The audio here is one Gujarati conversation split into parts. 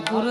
ઠાકુર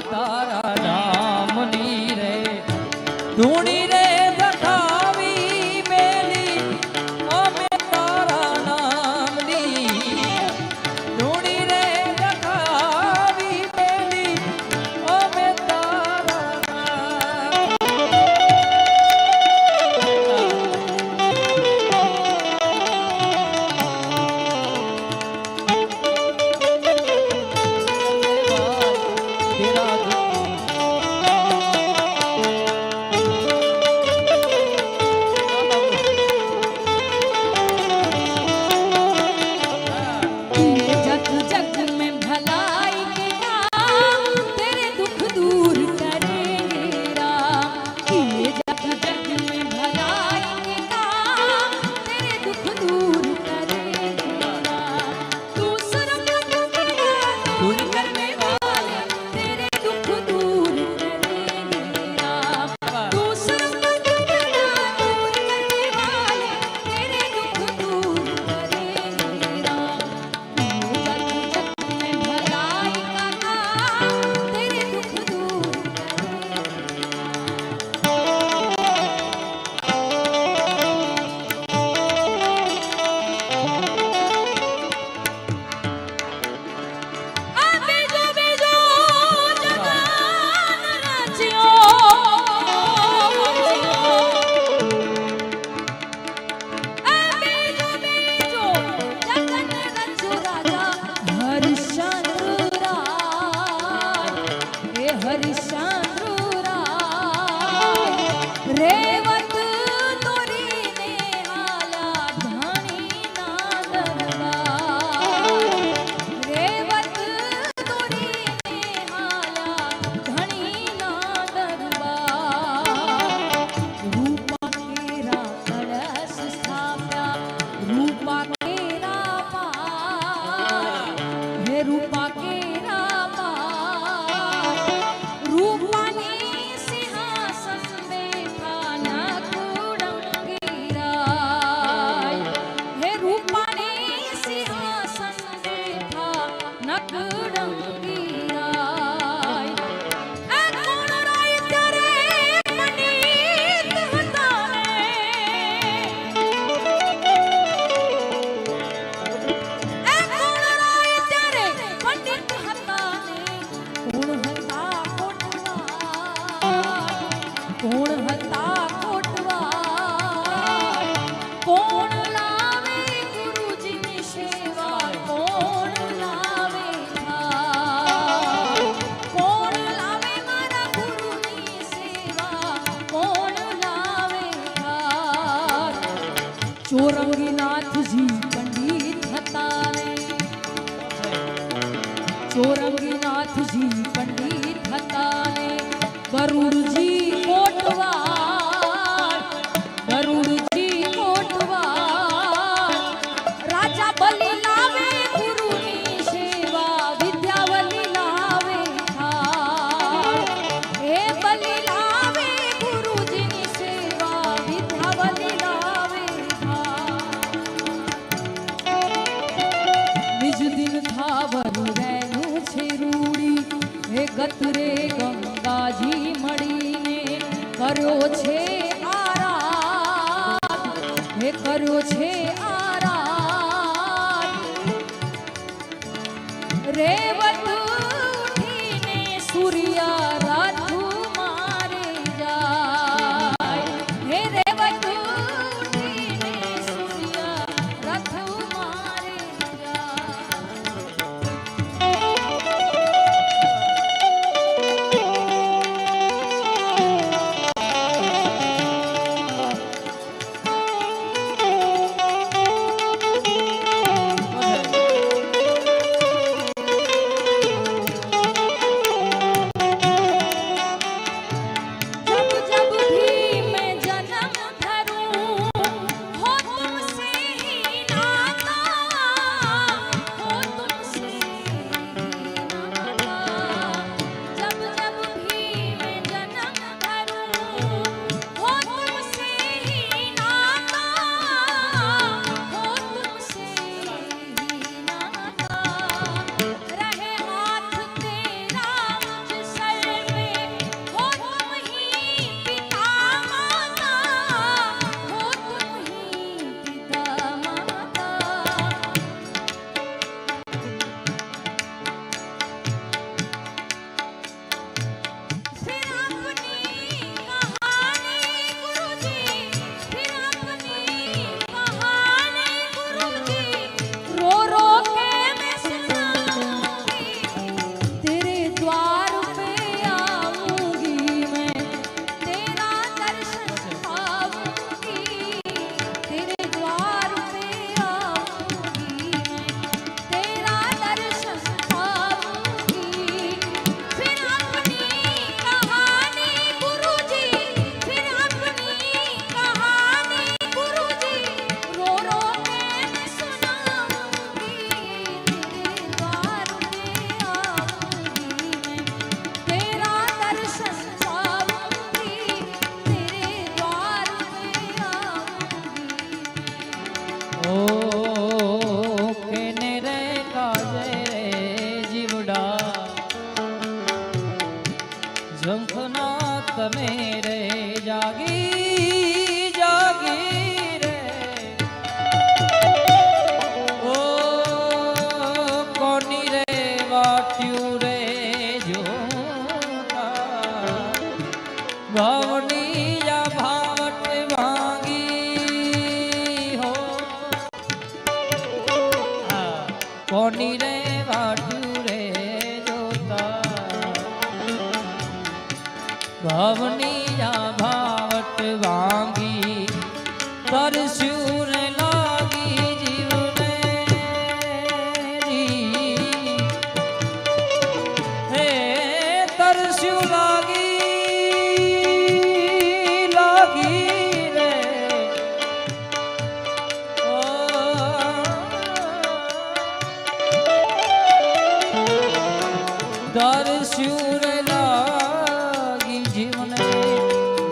કોની રે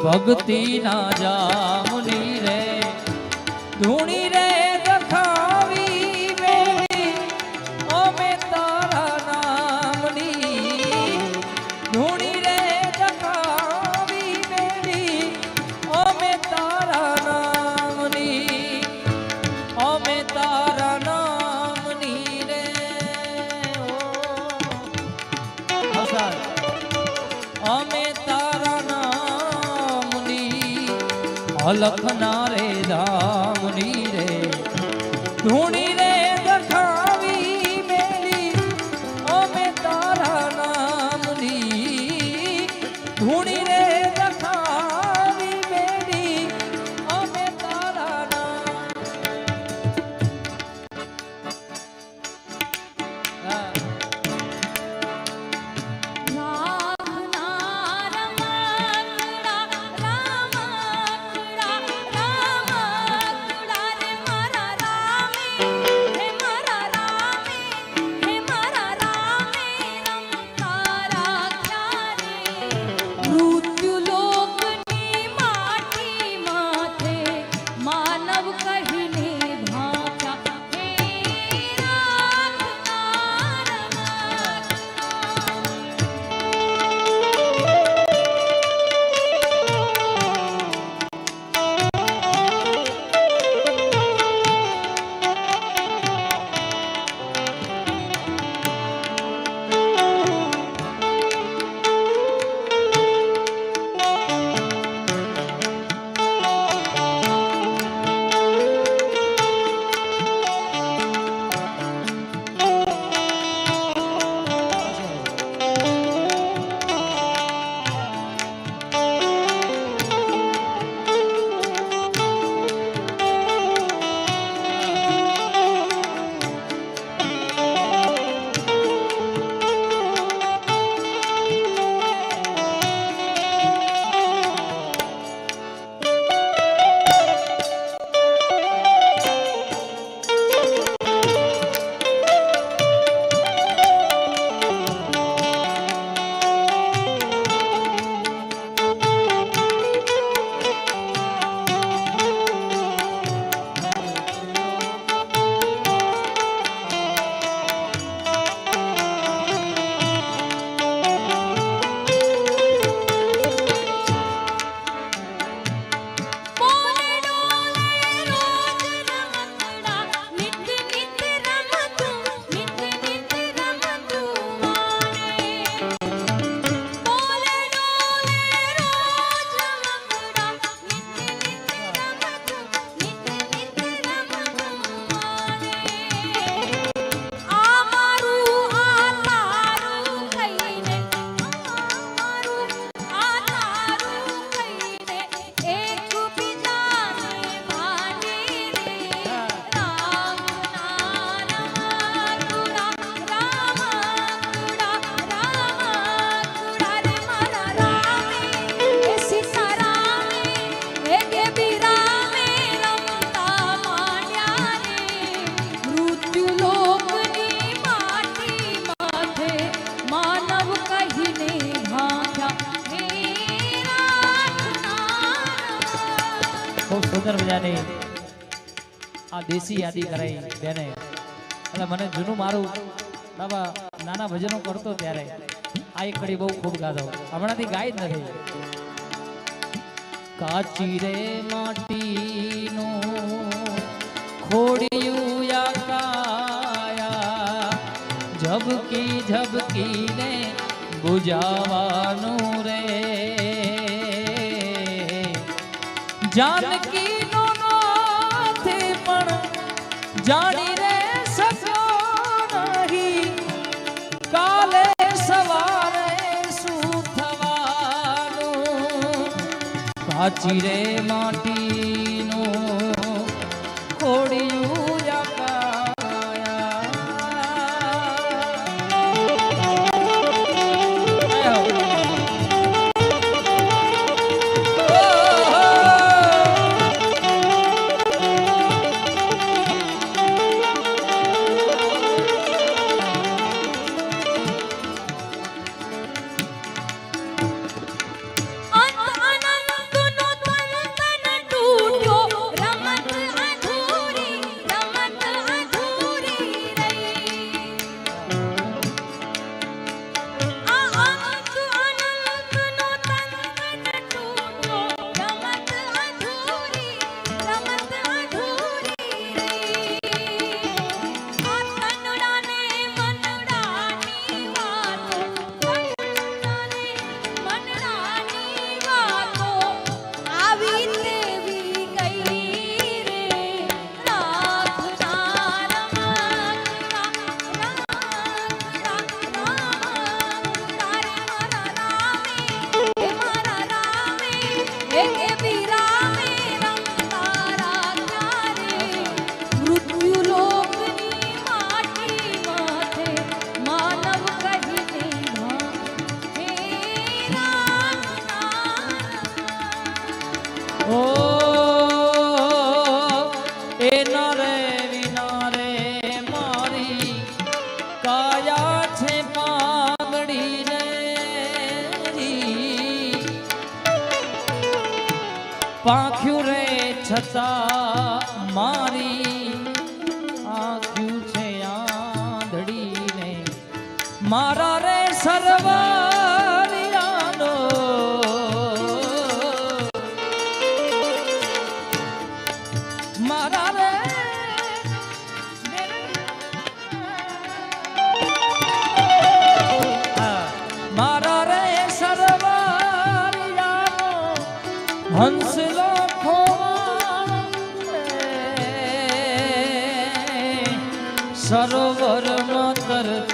ભક્તિ ના જામની રે. ધૂણી અલખના સુંદર મજાની આ દેશી યાદી કરાઈ બેને. એટલે મને જૂનું મારું બાબા નાના ભજનો કરતો ત્યારે આ એક કડી બહુ ખૂબ ગાતો. હમણાંથી ગાય જ નથી. કાચી રે માટીનું ખોડિયું યાકાયા. ઝબકી ને બુજાવાનું રે જાનકી નો નાથ પણ જાણી રે સકો નહીં કાલે સવારે શું થવાનું કાચી રે માટીનું હંસલો સરોવર નો તર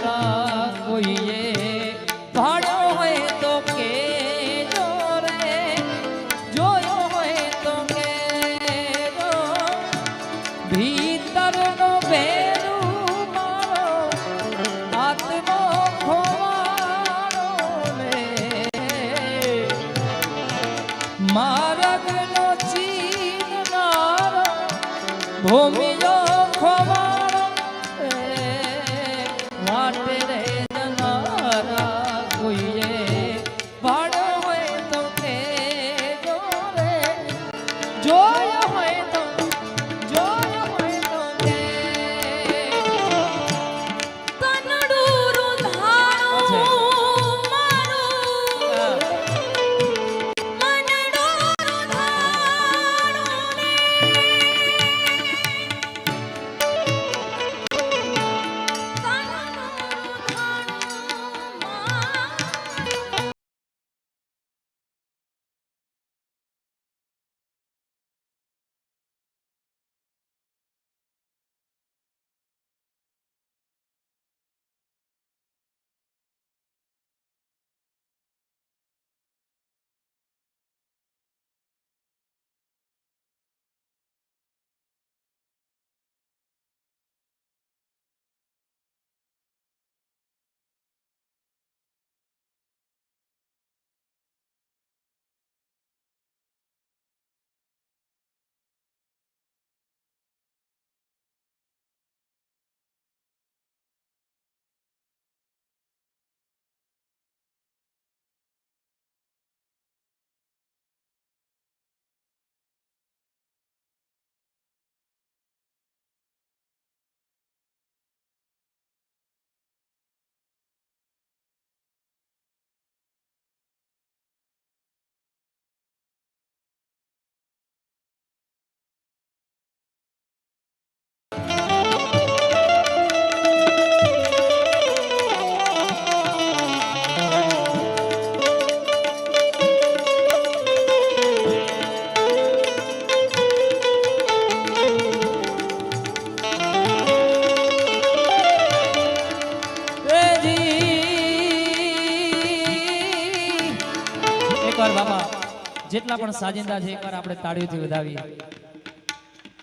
પણ સાજિંદા છે એકવાર આપણે તાળીઓથી વધાવીએ.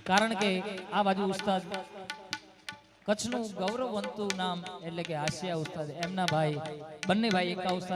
કારણ કે આ બાજુ ઉસ્તાદ કચ્છનું ગૌરવવંતું નામ એટલે કે આસિયા ઉસ્તાદ. એમના ભાઈ, બંને ભાઈ એકા ઉસ્તાદ